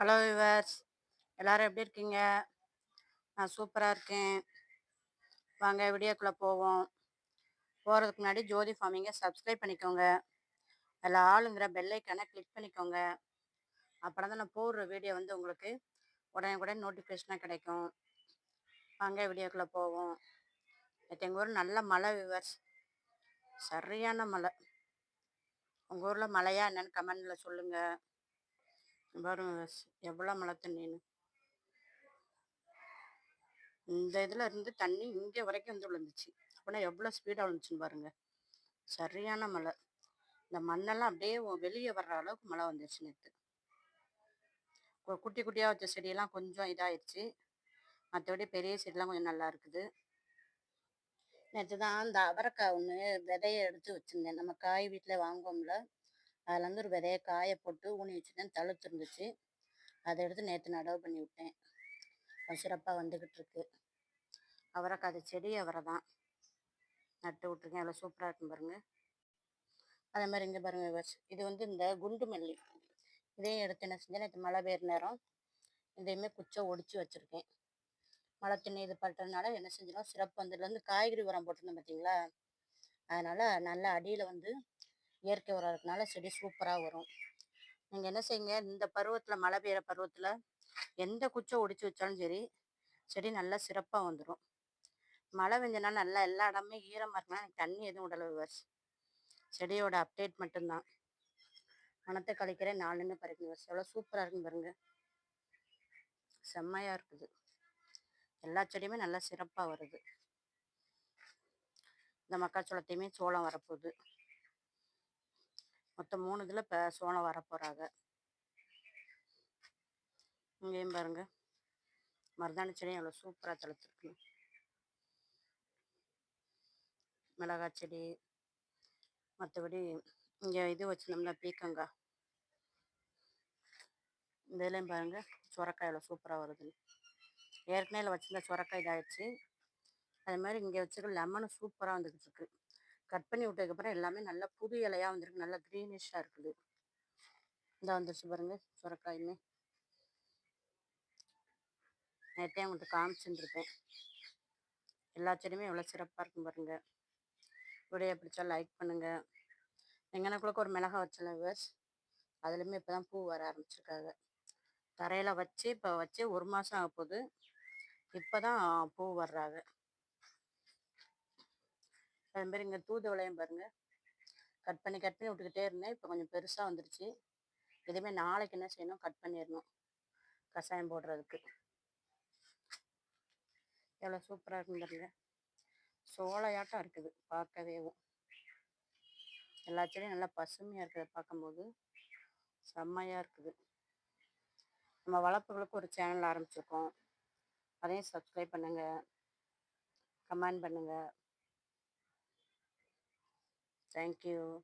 Hello viewers எல்லாரும் எப்படி இருக்கீங்க? நான் சூப்பராக இருக்கேன். வாங்க வீடியோக்குள்ளே போவோம். போகிறதுக்கு முன்னாடி ஜோதி ஃபார்மிங்கை சப்ஸ்கிரைப் பண்ணிக்கோங்க. அதில் ஆளுங்கிற பெல்லைக்கான கிளிக் பண்ணிக்கோங்க. அப்புறம் தான் நான் போடுற வீடியோ வந்து உங்களுக்கு உடனே உடனே நோட்டிஃபிகேஷனாக கிடைக்கும். வாங்க வீடியோக்குள்ளே போவோம். நேற்று எங்கள் ஊர் நல்ல மழை விவர்ஸ் சரியான மழை. உங்கள் ஊரில் மழையா என்னன்னு கமெண்டில் சொல்லுங்கள் பாருங்க எவ்வளோ மழை தண்ணின்னு. இந்த இதில் இருந்து தண்ணி இங்கே வரைக்கும் வந்து விழுந்துச்சு. அப்படின்னா எவ்வளோ ஸ்பீடாக விழுந்துச்சுன்னு பாருங்க. சரியான மழை. இந்த மண்ணெல்லாம் அப்படியே வெளியே வர்ற அளவுக்கு மழை வந்துருச்சு நேற்று குட்டி குட்டியாக வச்ச செடியெல்லாம் கொஞ்சம் இதாகிடுச்சு மற்றபடி பெரிய செடிலாம் கொஞ்சம் நல்லா இருக்குது. நேற்று தான் அந்த அவரைக்காய் ஒன்று விதையை எடுத்து வச்சுருந்தேன். நம்ம காய் வீட்டில் வாங்குவோம்ல. அதில் வந்து ஒரு விதையை காய போட்டு ஊனி வச்சுட்டேன். தழுத்து இருந்துச்சு அதை எடுத்து நேற்று நடவு பண்ணி விட்டேன். சிறப்பாக வந்துக்கிட்டு இருக்கு. அவரைக்காய் அது செடி அவரை தான். நட்டு விட்ருக்கேன் அதில் சூப்பராக இருக்கும் பாருங்க. அதே மாதிரி இங்கே பாருங்க இது வந்து இந்த குண்டு மல்லி. இதையும் எடுத்து என்ன செஞ்சேன் நேற்று மழை பெய்கிற நேரம் இதையுமே குச்சை ஒடிச்சு வச்சுருக்கேன். மழை தண்ணி இது பட்டுறதுனால என்ன செஞ்சிடும் சிறப்பு வந்ததுலேருந்து காய்கறி உரம் போட்டிருந்தேன் பார்த்தீங்களா அதனால் நல்ல அடியில் வந்து இயற்கை உரம் இருக்கனால செடி சூப்பராக வரும். நீங்கள் என்ன செய்யுங்க இந்த பருவத்தில் மழை பெய்கிற பருவத்தில் எந்த குச்சை ஒடிச்சு வச்சாலும் சரி செடி நல்லா சிறப்பாக வந்துடும் மழை பெஞ்சனால நல்லா எல்லா இடமே ஈரமாக இருக்குன்னா எனக்கு தண்ணி எதுவும் உடல விவர்ஸ் செடியோட அப்டேட் மட்டும்தான். மனத்தை கழிக்கிற நாலுன்னு பறிக்கும் விவர்ஸ் எவ்வளோ சூப்பராக இருக்குன்னு பாருங்க. செம்மையாக இருக்குது. எல்லா செடியுமே நல்லா சிறப்பாக வருது. இந்த மக்காச்சோளத்தையுமே சோளம் வரப்போகுது. மொத்தம் மூணு இதில் இப்போ சோளம் வரப்போகிறாங்க இங்கேயும் பாருங்க. மருதாணி செடி எவ்வளோ சூப்பராக தளர்த்துருக்கு மிளகாய் செடி மற்றபடி இங்கே இது வச்சுருந்தோம்ல பீக்கங்காய் இந்த இதுலேயும் பாருங்கள் சுரக்காய் எவ்வளோ சூப்பராக வருது ஏற்கனவே வச்சுருந்த சுரக்காய் இதாகிடுச்சு அது மாதிரி இங்கே வச்சுருக்க லெமனும் சூப்பராக வந்துக்கிட்டு இருக்கு. கட் பண்ணி விட்டதுக்கப்புறம் எல்லாமே நல்லா புது இலையாக வந்துருக்கு. நல்லா க்ரீனிஷாக இருக்குது. இந்த வந்துருச்சு பாருங்க சுரக்காயுமே நேற்றே அவங்கள்ட்ட காமிச்சுருப்பேன் எல்லா செடியுமே எவ்வளோ சிறப்பாக இருக்கும் பாருங்க. வீடியோ பிடிச்சா லைக் பண்ணுங்கள் எங்கனக்குள்ளக்கு ஒரு மிளகா வச்சல விவர்ஸ் அதுலேயுமே இப்போ தான் பூ வர ஆரம்பிச்சிருக்காங்க. தரையில் வச்சு இப்போ வச்சு ஒரு மாதம் ஆக போகுது இப்போ தான் பூ வர்றாங்க. அது மாதிரி இங்கே தூதுவளையம் பாருங்கள் கட் பண்ணி கட் பண்ணி விட்டுக்கிட்டே இருந்தேன். இப்போ கொஞ்சம் பெருசாக வந்துருச்சு. இதுவுமே நாளைக்கு என்ன செய்யணும்? கட் பண்ணிடணும். கஷாயம் போடுறதுக்கு. எவ்வளோ சூப்பராக இருக்குன்னு பாருங்க சோளையாட்டம் இருக்குது. பார்க்கவேவும் எல்லா செடியும் நல்லா பசுமையாக இருக்குது பார்க்கும்போது. செம்மையாக இருக்குது. நம்ம வளர்ப்புகளுக்கு ஒரு சேனல் ஆரம்பிச்சிருக்கோம். அதையும் சப்ஸ்கிரைப் பண்ணுங்கள் கமெண்ட் பண்ணுங்கள் Thank you.